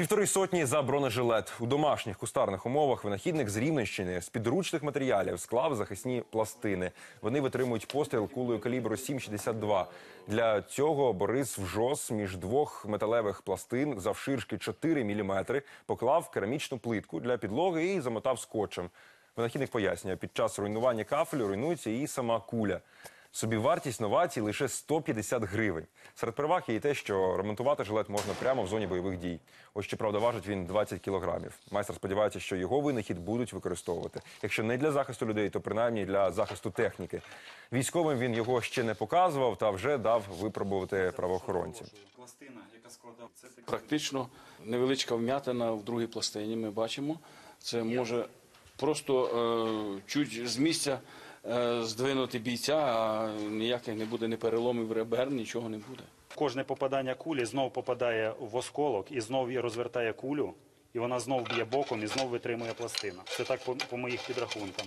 Півтори сотні за бронежилет у домашніх кустарних умовах. Винахідник з Рівненщини з підручних матеріалів склав захисні пластини. Вони витримують постріл кулею калібру 7,62. Для цього Борис вжос між двох металевих пластин завширшки 4 мм поклав керамічну плитку для підлоги і замотав скотчем. Винахідник пояснює, під час руйнування кафелю руйнується і сама куля. Собівартість новацій лише 150 гривень. Серед переваг є і те, що ремонтувати жилет можна прямо в зоні бойових дій. Ось щоправда, важить він 20 кілограмів. Майстер сподівається, що його винахід будуть використовувати. Якщо не для захисту людей, то принаймні для захисту техніки. Військовим він його ще не показував та вже дав випробувати правоохоронцям. Пластина, яка складала це. Практично невеличка вм'ятина в другій пластині. Ми бачимо. Це може просто е, чуть з місця здвинути бійця, а ніяких не буде ні переломів ребер, нічого не буде. Кожне попадання кулі знов попадає в осколок і знов розвертає кулю, і вона знов б'є боком і знов витримує пластина. Це так по, по моїх підрахункам.